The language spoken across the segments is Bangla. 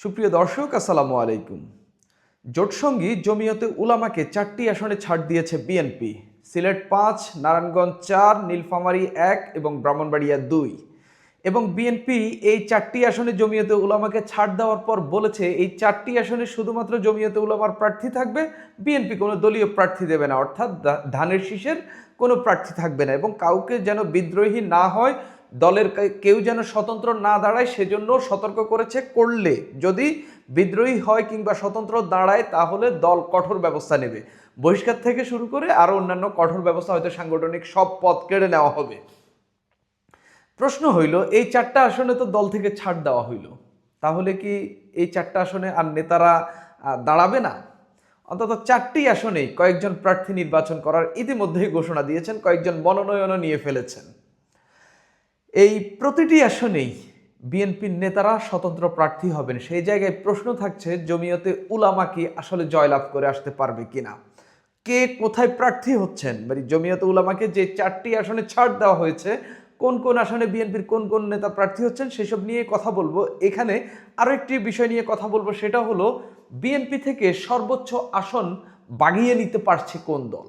সুপ্রিয় দর্শক, আসসালামু আলাইকুম। জোটসঙ্গী জমিয়তে উলামাকে চারটি আসনে ছাড় দিয়েছে বিএনপি। সিলেট পাঁচ, নারায়ণগঞ্জ চার, নীলফামারী এক এবং ব্রাহ্মণবাড়িয়া দুই। এবং বিএনপি এই চারটি আসনে জমিয়তে উলামাকে ছাড় দেওয়ার পর বলেছে, এই চারটি আসনে শুধুমাত্র জমিয়তে উলামার প্রার্থী থাকবে, বিএনপি কোনো দলীয় প্রার্থী দেবে না। অর্থাৎ ধানের শীষের কোনো প্রার্থী থাকবে না এবং কাউকে যেন বিদ্রোহী না হয় দলের কেউ যেন স্বতন্ত্র না দাঁড়ায়, সেজন্য সতর্ক করেছে করলে যদি বিদ্রোহী হয় কিংবা স্বতন্ত্র দাঁড়ায়, তাহলে দল কঠোর ব্যবস্থা নেবে। বহিষ্কার থেকে শুরু করে আরও অন্যান্য কঠোর ব্যবস্থা হয়তো সাংগঠনিক সব পথ কেড়ে নেওয়া হবে। প্রশ্ন হইল, এই চারটা আসনে তো দল থেকে ছাড় দেওয়া হইল। তাহলে কি এই চারটা আসনে আর নেতারা দাঁড়াবে না? অন্তত চারটি আসনেই কয়েকজন প্রার্থী নির্বাচন করার ইতিমধ্যেই ঘোষণা দিয়েছেন, কয়েকজন মনোনয়নও নিয়ে ফেলেছেন। এই প্রতিটি আসনেই বিএনপির নেতারা স্বতন্ত্র প্রার্থী হবেন। সেই জায়গায় প্রশ্ন থাকছে, জমিয়তে উলামা কি আসলে জয়লাভ করে আসতে পারবে কিনা? কে কোথায় প্রার্থী হচ্ছেন? মানে জমিয়তে উলামাকে যে চারটি আসনে ছাড় দেওয়া হয়েছে, কোন কোন আসনে বিএনপির কোন কোন নেতা প্রার্থী হচ্ছেন সেসব নিয়ে কথা বলব। এখানে আরও একটি বিষয় নিয়ে কথা বলব, সেটা হলো বিএনপি থেকে সর্বোচ্চ আসন বাগিয়ে নিতে পারছে কোন দল?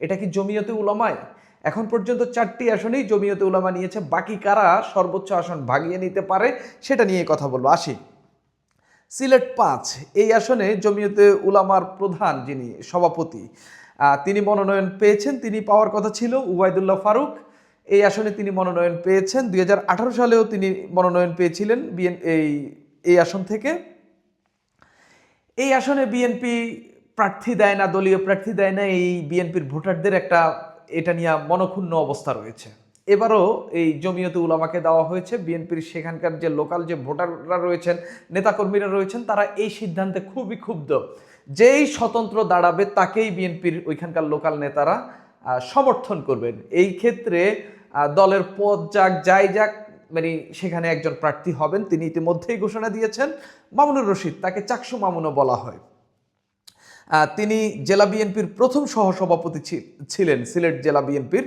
এটা কি জমিয়তে উলামায়? এখন পর্যন্ত চারটি আসনেই জমিয়তে উলামা নিয়েছে। বাকি কারা সর্বোচ্চ আসন ভাগিয়ে নিতে পারে সেটা নিয়ে কথা বলব। আসি। সিলেট পাঁচ, এই আসনে জমিয়তে উলামার প্রধান যিনি, সভাপতি তিনি মনোনয়ন পেয়েছেন, তিনি পাওয়ার কথা ছিল উবায়দুল্লাহ ফারুক। এই আসনে তিনি মনোনয়ন পেয়েছেন। দুই হাজার আঠারো সালেও তিনি মনোনয়ন পেয়েছিলেন বিএন, এই এই আসন থেকে। এই আসনে বিএনপি প্রার্থী দেয় না, দলীয় প্রার্থী দেয় না, এই বিএনপির ভোটারদের একটা এটা নিয়ে মনক্ষুণ্ণ অবস্থা রয়েছে। এবারও এই জমিয়তে উলামাকে দেওয়া হয়েছে। বিএনপির সেখানকার যে লোকাল যে ভোটাররা রয়েছেন, নেতাকর্মীরা রয়েছেন, তারা এই সিদ্ধান্তে খুবই ক্ষুব্ধ। যেই স্বতন্ত্র দাঁড়াবে, তাকেই বিএনপির ওইখানকার লোকাল নেতারা সমর্থন করবেন। এই ক্ষেত্রে দলের পদ যাক, যাই যাক মানে সেখানে একজন প্রার্থী হবেন। তিনি ইতিমধ্যেই ঘোষণা দিয়েছেন, মামুনুর রশিদ, তাকে চাকসু মামুনও বলা হয়। তিনি জেলা বিএনপির প্রথম সহসভাপতি ছিলেন, সিলেট জেলা বিএনপির।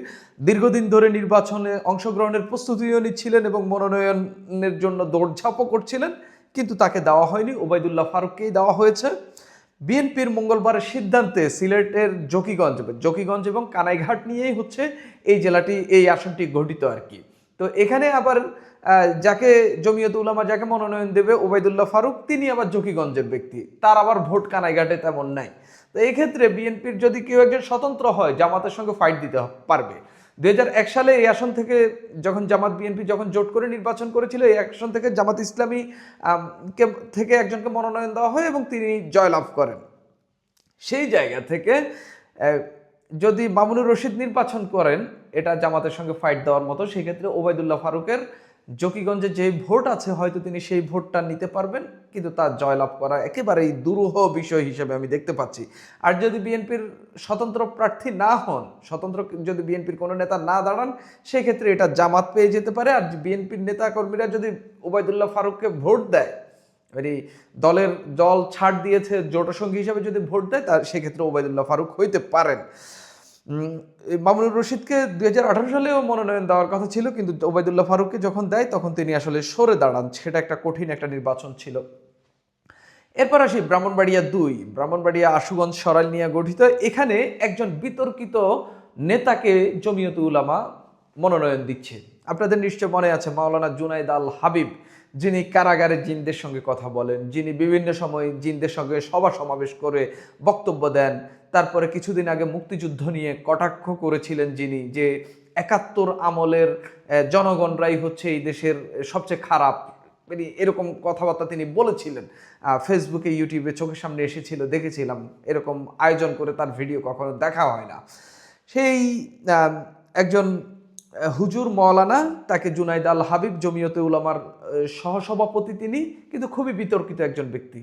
দীর্ঘদিন ধরে নির্বাচনে অংশগ্রহণের প্রস্তুতিও নিচ্ছিলেন এবং মনোনয়নের জন্য দৌড়ঝাঁপও করছিলেন, কিন্তু তাকে দেওয়া হয়নি, ওবায়দুল্লাহ ফারুককেই দেওয়া হয়েছে। বিএনপির মঙ্গলবারের সিদ্ধান্তে সিলেটের জকিগঞ্জ জকিগঞ্জ এবং কানাইঘাট নিয়েই হচ্ছে এই জেলাটি, এই আসনটি গঠিত আর কি। তো এখানে আবার যাকে জমিয়ত উলামা যাকে মনোনয়ন দেবে ওবায়দুল্লাহ ফারুক, তিনি আবার জকিগঞ্জের ব্যক্তি। তার আবার ভোট কানাইঘাটে তেমন নাই। তো এই ক্ষেত্রে বিএনপির যদি কেউ একজন স্বতন্ত্র হয়, জামাতের সঙ্গে ফাইট দিতে পারবে। দু হাজার এক সালে এই আসন থেকে যখন জামাত বিএনপি যখন জোট করে নির্বাচন করেছিল, এই আসন থেকে জামাত ইসলামী কে, থেকে একজনকে মনোনয়ন দেওয়া হয় এবং তিনি জয়লাভ করেন। সেই জায়গা থেকে যদি মামুনুর রশিদ নির্বাচন করেন, এটা জামাতের সঙ্গে ফাইট দেওয়ার মতো, সেক্ষেত্রে ওবায়দুল্লাহ ফারুকের জকিগঞ্জে যে ভোট আছে, হয়তো তিনি সেই ভোটটা নিতে পারবেন, কিন্তু তার জয়লাভ করা একেবারেই দুরূহ বিষয় হিসেবে আমি দেখতে পাচ্ছি। আর যদি বিএনপির স্বতন্ত্র প্রার্থী না হন, স্বতন্ত্র যদি বিএনপির কোনো নেতা না দাঁড়ান, সেক্ষেত্রে এটা জামাত পেয়ে যেতে পারে। আর বিএনপির নেতা কর্মীরা যদি ওবায়দুল্লাহ ফারুককে ভোট দেয় মানে দলের দল ছাড় দিয়েছে জোটসঙ্গী হিসাবে যদি ভোট দেয় তার সেক্ষেত্রে ওবায়দুল্লাহ ফারুক হইতে পারেন। মামুনুর রশিদকে দুই সালেও মনোনয়ন দেওয়ার কথা ছিল, কিন্তু ওবায়দুল্লাহ ফারুককে যখন দেয়, তখন তিনি আসলে সরে দাঁড়ান। সেটা একটা কঠিন একটা নির্বাচন ছিল। এরপর আসি ব্রাহ্মণবাড়িয়া দুই। ব্রাহ্মণবাড়িয়া আশুগঞ্জ সরাল নিয়ে গঠিত। এখানে একজন বিতর্কিত নেতাকে জমিয়ত উলামা মনোনয়ন দিচ্ছে। আপনাদের নিশ্চয় মনে আছে মাওলানা জুনাইদ আল হাবিব, যিনি কারাগারে জিনদের সঙ্গে কথা বলেন, যিনি বিভিন্ন সময় জিনদের সঙ্গে সভা সমাবেশ করে বক্তব্য দেন তারপরে কিছুদিন আগে মুক্তিযুদ্ধ নিয়ে কটাক্ষ করেছিলেন যিনি যে একাত্তর আমলের জনগণরাই হচ্ছে এই দেশের সবচেয়ে খারাপ। মানে এরকম কথাবার্তা তিনি বলেছিলেন। ফেসবুকে, ইউটিউবে চোখের সামনে এসেছিল, দেখেছিলাম। এরকম আয়োজন করে তার ভিডিও কখনো দেখা হয় না। সেই একজন হুজুর মৌলানা তাকে জুনাইদ আল হাবিব জমিয়তে উলামার সহসভাপতি তিনি, কিন্তু খুবই বিতর্কিত একজন ব্যক্তি।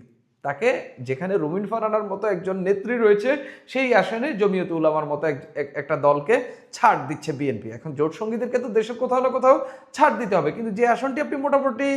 তাকে যেখানে রুমিন ফারানার মতো একজন নেত্রী রয়েছে, সেই আসনে জমিয়ত উলামার মতো এক- এক- একটা দলকে ছাড় দিচ্ছে বিএনপি এখন জোট সঙ্গীদেরকে তো দেশের কোথাও না কোথাও ছাড় দিতে হবে। কিন্তু যে আসনটি আপনি মোটামুটি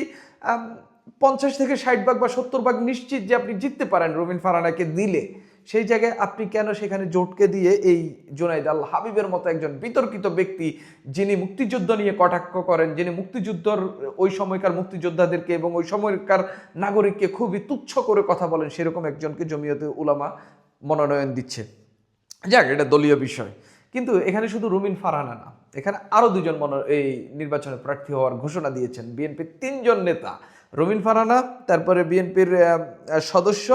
পঞ্চাশ থেকে ষাট ভাগ বা সত্তর ভাগ নিশ্চিত যে আপনি জিততে পারেন রুমিন ফারানাকে দিলে সেই জায়গায় আপনি কেন সেখানে জোটকে দিয়ে এই জোনাইদ আল হাবিবের মতো একজন বিতর্কিত ব্যক্তি, যিনি মুক্তিযুদ্ধ নিয়ে কটাক্ষ করেন, যিনি মুক্তিযুদ্ধর ওই সময়কার মুক্তিযোদ্ধাদেরকে এবং ওই সময়কার নাগরিককে খুবই তুচ্ছ করে কথা বলেন, সেরকম একজনকে জমিয়তে উলামা মনোনয়ন দিচ্ছে। যাক, এটা দলীয় বিষয়। কিন্তু এখানে শুধু রুমিন ফারহানা না, এখানে আরও দুজন মন, এই নির্বাচনে প্রার্থী হওয়ার ঘোষণা দিয়েছেন বিএনপির তিনজন নেতা। রুমিন ফারহানা, তারপরে বিএনপির সদস্য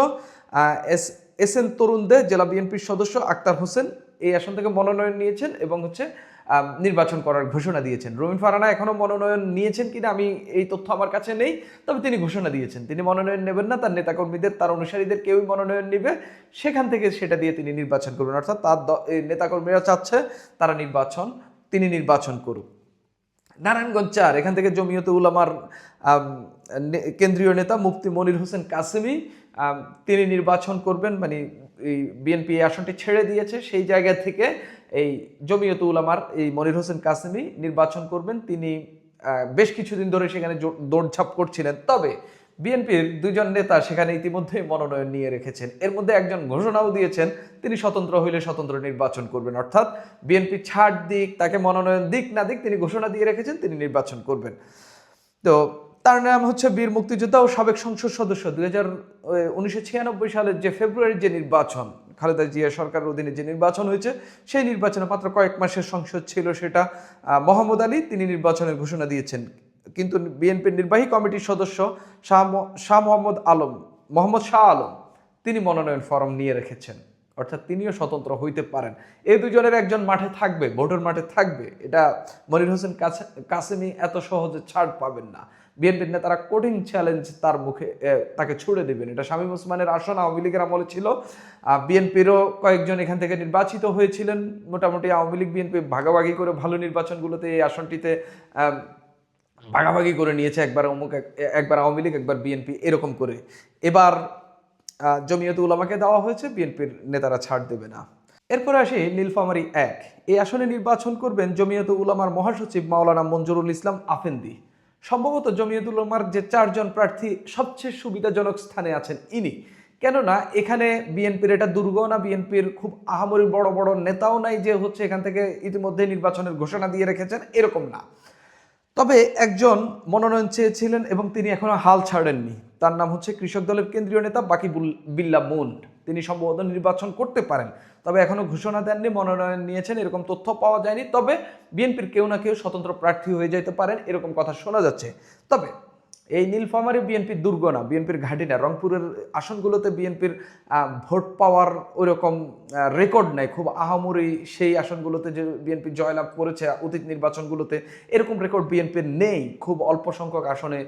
S S N Tarun Dey জেলা বিএনপির সদস্য আক্তার হোসেন এই আসন থেকে মনোনয়ন নিয়েছেন এবং হচ্ছে নির্বাচন করার ঘোষণা দিয়েছেন। রবিন ফারানা এখনও মনোনয়ন নিয়েছেন কিনা আমি এই তথ্য আমার কাছে নেই, তবে তিনি ঘোষণা দিয়েছেন। তিনি মনোনয়ন নেবেন না, তার নেতাকর্মীদের, তার অনুসারীদের কেউই মনোনয়ন নেবে। সেখান থেকে সেটা দিয়ে তিনি নির্বাচন করবেন। অর্থাৎ তার নেতাকর্মীরা চাচ্ছে তারা নির্বাচন, তিনি নির্বাচন করুক। নারায়ণগঞ্জ চার, এখান থেকে জমিয়তে উলামার কেন্দ্রীয় নেতা মুফতি মনির হোসেন কাসেমি তিনি নির্বাচন করবেন মানে এই বিএনপি আসনটি ছেড়ে দিয়েছে। সেই জায়গা থেকে এই জমিয়তে উলামার, এই মনির হোসেন কাসেমি নির্বাচন করবেন। তিনি বেশ কিছুদিন ধরে সেখানে দৌড়ঝাঁপ করছিলেন। তবে বিএনপির দুজন নেতা সেখানে ইতিমধ্যেই মনোনয়ন নিয়ে রেখেছেন। এর মধ্যে একজন ঘোষণাও দিয়েছেন, তিনি স্বতন্ত্র হইলে স্বতন্ত্র নির্বাচন করবেন। অর্থাৎ বিএনপি ছাড় দিক, তাকে মনোনয়ন দিক না দিক তিনি ঘোষণা দিয়ে রেখেছেন, তিনি নির্বাচন করবেন। তো তার নাম হচ্ছে বীর মুক্তিযোদ্ধা ও সাবেক সংসদ সদস্য। দুই হাজার উনিশশো ছিয়ানব্বই সালের যে ফেব্রুয়ারির যে নির্বাচন, খালেদা জিয়া সরকারের অধীনে যে নির্বাচন হয়েছে, সেই নির্বাচনে মাত্র কয়েক মাসের সংসদ ছিল সেটা মোহাম্মদ আলী, তিনি নির্বাচনের ঘোষণা দিয়েছেন। কিন্তু বিএনপির নির্বাহী কমিটির সদস্য শাহ মোহাম্মদ আলম, মোহাম্মদ শাহ আলম, তিনি মনোনয়ন ফরম নিয়ে রেখেছেন। অর্থাৎ তিনিও স্বতন্ত্র হইতে পারেন। এই দুজনের একজন মাঠে থাকবে, ভোটের মাঠে থাকবে, এটা মনির হোসেন কাছে- কাসেমি এত সহজে ছাড় পাবেন না। বিএনপির নেতারা কঠিন চ্যালেঞ্জ তার মুখে তাকে ছুড়ে দেবেন। এটা শামীম ওসমানের আসন, আওয়ামী লীগের আমলে ছিল। বিএনপিরও কয়েকজন এখান থেকে নির্বাচিত হয়েছিলেন। মোটামুটি আওয়ামী লীগ, বিএনপি ভাগাভাগি করে ভালো নির্বাচনগুলোতে এই আসনটিতে ভাগাভাগি করে নিয়েছে একবার অমুক এক- একবার আওয়ামী লীগ, একবার বিএনপি, এরকম করে। এবার জমিয়তে উলামাকে দেওয়া হয়েছে, বিএনপির নেতারা ছাড় দেবে না। এরপরে আসি নীলফামারী এক। এই আসনে নির্বাচন করবেন জমিয়ত উলামার মহাসচিব মাওলানা মঞ্জুরুল ইসলাম আফেন্দি। সম্ভবত জমিয়ত উলামার যে চারজন প্রার্থী সবচেয়ে সুবিধাজনক স্থানে আছেন ইনি। কেননা এখানে বিএনপির এটা দুর্গ না, বিএনপির খুব আহামরি বড় বড় নেতাও নাই যে হচ্ছে এখান থেকে ইতিমধ্যে নির্বাচনের ঘোষণা দিয়ে রেখেছেন, এরকম না। তবে একজন মনোনয়ন চেয়েছিলেন এবং তিনি এখনও হাল ছাড়েননি। তার নাম হচ্ছে কৃষক দলের কেন্দ্রীয় নেতা বাকি বিল্লা মুন্ড। তিনি সম্ভবত নির্বাচন করতে পারেন। তবে এখনও ঘোষণা দেননি, মনোনয়ন নিয়েছেন, এরকম তথ্য পাওয়া যায়নি। তবে বিএনপির কেউ না কেউ স্বতন্ত্র প্রার্থী হয়ে যেতে পারেন, এরকম কথা শোনা যাচ্ছে। তবে এই নীলফামারে বিএনপির দুর্গ না বিএনপির ঘাঁটি না রংপুরের আসনগুলোতে বিএনপির ভোট পাওয়ার ওইরকম রেকর্ড নেই। খুব আহামরি সেই আসনগুলোতে যে বিএনপি জয়লাভ করেছে, অতীত নির্বাচনগুলোতে এরকম রেকর্ড বিএনপির নেই। খুব অল্প সংখ্যক আসনে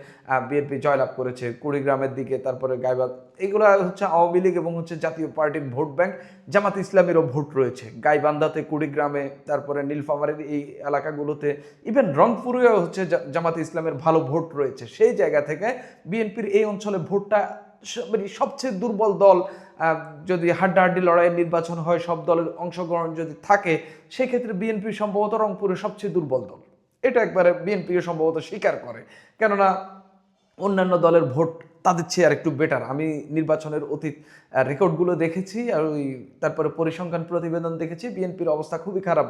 বিএনপি জয়লাভ করেছে। কুড়িগ্রামের দিকে, তারপরে গাইবাদ এগুলো হচ্ছে আওয়ামী লীগ এবং হচ্ছে জাতীয় পার্টির ভোট ব্যাংক। জামাত ইসলামেরও ভোট রয়েছে। গাইবান্ধাতে, কুড়িগ্রামে, তারপরে নীলফামারের এই এলাকাগুলোতে, ইভেন রংপুরেও হচ্ছে জামাত ইসলামের ভালো ভোট রয়েছে। সেই জায়গা থেকে বিএনপির এই অঞ্চলে ভোটটা মানে সবচেয়ে দুর্বল দল যদি হাড্ডাহাড্ডি লড়াইয়ের নির্বাচন হয়, সব দলের অংশগ্রহণ যদি থাকে, সেক্ষেত্রে বিএনপি সম্ভবত রংপুরের সবচেয়ে দুর্বল দল। এটা একবারে বিএনপিও সম্ভবত স্বীকার করে। কেননা অন্যান্য দলের ভোট তাদের চেয়ে আর একটু বেটার আমি নির্বাচনের অতীত রেকর্ডগুলো দেখেছি আর ওই তারপরে পরিসংখ্যান প্রতিবেদন দেখেছি। বিএনপির অবস্থা খুবই খারাপ।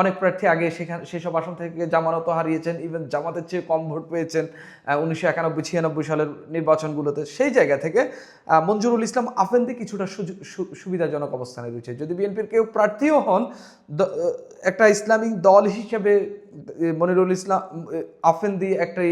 অনেক প্রার্থী আগে সেখানে, সেসব আসন থেকে জামানত হারিয়েছেন ইভেন জামাতের চেয়ে কম ভোট পেয়েছেন উনিশশো একানব্বই, ছিয়ানব্বই সালের নির্বাচনগুলোতে। সেই জায়গা থেকে মঞ্জুরুল ইসলাম আফেন্দি কিছুটা সুবিধাজনক অবস্থানে রয়েছে। যদি বিএনপির কেউ প্রার্থীও হন একটা ইসলামিক দল হিসেবে মনিরুল ইসলাম আফেন্দি একটা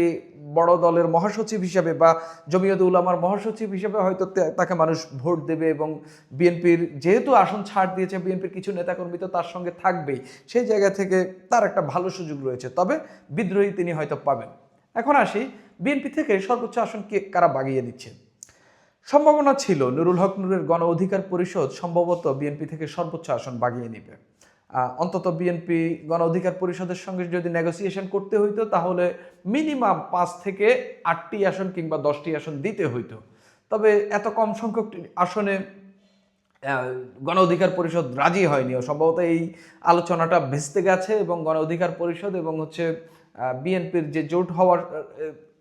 বড় দলের মহাসচিব হিসেবে বা জমিয়ত উলামার মহাসচিব হিসেবে হয়তো তাকে মানুষ ভোট দেবে এবং বিএনপির যেহেতু আসন ছাড় দিয়েছে, বিএনপির কিছু নেতাকর্মী তো তার সঙ্গে থাকবেই, সেই জায়গা থেকে তার একটা ভালো সুযোগ রয়েছে। তবে বিদ্রোহী তিনি হয়তো পাবেন। এখন আসি বিএনপি থেকে সর্বোচ্চ আসন কে, কারা বাগিয়ে নিচ্ছে সম্ভাবনা ছিল নুরুল হক নুরের গণ অধিকার পরিষদ সম্ভবত বিএনপি থেকে সর্বোচ্চ আসন বাগিয়ে নিবে। অন্তত বিএনপি গণ অধিকার পরিষদের সঙ্গে যদি নেগোসিয়েশন করতে হইতো, তাহলে মিনিমাম পাঁচ থেকে আটটি আসন কিংবা দশটি আসন দিতে হইতো। তবে এত কম সংখ্যক আসনে গণ অধিকার পরিষদ রাজি হয়নি সম্ভবত এই আলোচনাটা ভেস্তে গেছে এবং গণ অধিকার পরিষদ এবং হচ্ছে বিএনপির যে জোট হওয়ার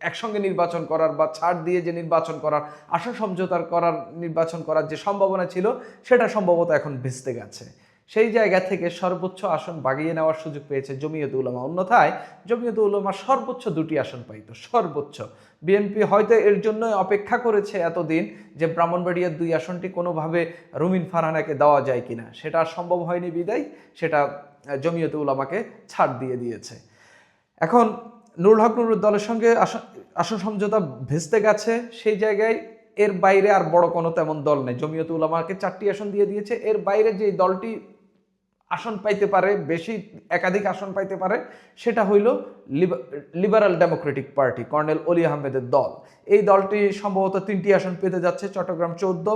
একসঙ্গে নির্বাচন করার বা ছাড় দিয়ে যে নির্বাচন করার আসন সমঝোতার করার, নির্বাচন করার যে সম্ভাবনা ছিল, সেটা সম্ভবত এখন ভেস্তে গেছে। সেই জায়গা থেকে সর্বোচ্চ আসন বাগিয়ে নেওয়ার সুযোগ পেয়েছে জমিয়ত উলামা। অন্যথায় জমিয়ত উলামা সর্বোচ্চ দুটি আসন পাইতো, সর্বোচ্চ। বিএনপি হয়তো এর জন্য অপেক্ষা করেছে এতদিন যে ব্রাহ্মণবাড়িয়ার দুই আসনটি কোনোভাবে রুমিন ফারহানাকে দেওয়া যায় কিনা। সেটা সম্ভব হয়নি বিদায়, সেটা জমিয়ত উলামাকে ছাড় দিয়ে দিয়েছে। এখন নুরুল হক নুরুল দলের সঙ্গে আসন সমঝোতা ভেস্তে গেছে, সেই জায়গায় এর বাইরে আর বড় কোনো তেমন দল নেই। জমিয়ত উলামাকে চারটি আসন দিয়ে দিয়েছে, এর বাইরে যে দলটি আসন পাইতে পারে, বেশি একাধিক আসন পাইতে পারে, সেটা হইল লিবা- লিবারাল ডেমোক্রেটিক পার্টি, কর্নেল অলি আহমেদের দল। এই দলটি সম্ভবত তিনটি আসন পেতে যাচ্ছে, চট্টগ্রাম চৌদ্দ,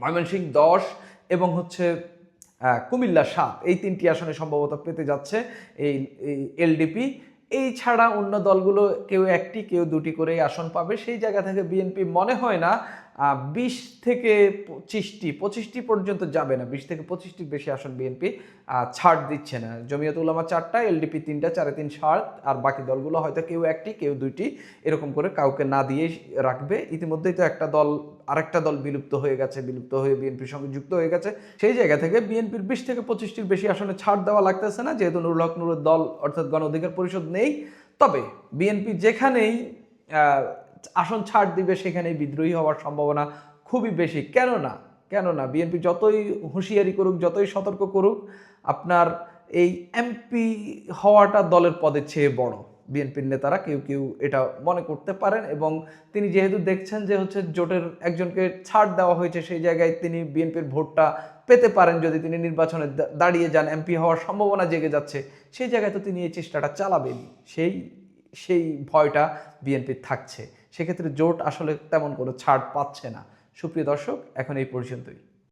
ময়মনসিংহ দশ এবং হচ্ছে কুমিল্লা সাত। এই তিনটি আসনে সম্ভবত পেতে যাচ্ছে এই এলডিপি। এই ছাড়া অন্য দলগুলো কেউ একটি, কেউ দুটি করে আসন পাবে। সেই জায়গা থেকে বিএনপি মনে হয় না বিশ থেকে পঁচিশটি পঁচিশটি পর্যন্ত যাবে না। বিশ থেকে পঁচিশটির বেশি আসন বিএনপি ছাড় দিচ্ছে না। জমিয়ত উলামা চারটা, এলডিপি তিনটা, চারে তিন সাত আর বাকি দলগুলো হয়তো কেউ একটি, কেউ দুইটি এরকম করে কাউকে না দিয়ে রাখবে। ইতিমধ্যেই তো একটা দল, আরেকটা দল বিলুপ্ত হয়ে গেছে, বিলুপ্ত হয়ে বিএনপির সঙ্গে যুক্ত হয়ে গেছে। সেই জায়গা থেকে বিএনপির বিশ থেকে পঁচিশটির বেশি আসনে ছাড় দেওয়া লাগতেছে না। যেহেতু নুরুল হক নুরের দল অর্থাৎ গণ অধিকার পরিষদ নেই। তবে বিএনপি যেখানেই আসন ছাড় দিবে সেখানে বিদ্রোহী হওয়ার সম্ভাবনা খুবই বেশি। কেন না কেন না বিএনপি যতই হুঁশিয়ারি করুক, যতই সতর্ক করুক, আপনার এই এমপি হওয়াটা দলের পদের চেয়ে বড়। বিএনপির নেতারা কেউ কেউ এটা মনে করতে পারেন এবং তিনি যেহেতু দেখছেন যে হচ্ছে জোটের একজনকে ছাড় দেওয়া হয়েছে, সেই জায়গায় তিনি বিএনপির ভোটটা পেতে পারেন যদি তিনি নির্বাচনে দাঁড়িয়ে যান। এমপি হওয়ার সম্ভাবনা জেগে যাচ্ছে। সেই জায়গায় তো তিনি এই চেষ্টাটা চালাবেন সেই সেই ভয়টা বিএনপির থাকছে। সেক্ষেত্রে জোট আসলে তেমন কোনো ছাড় পাচ্ছে না। সুপ্রিয় দর্শক এখন এই পর্যন্তই।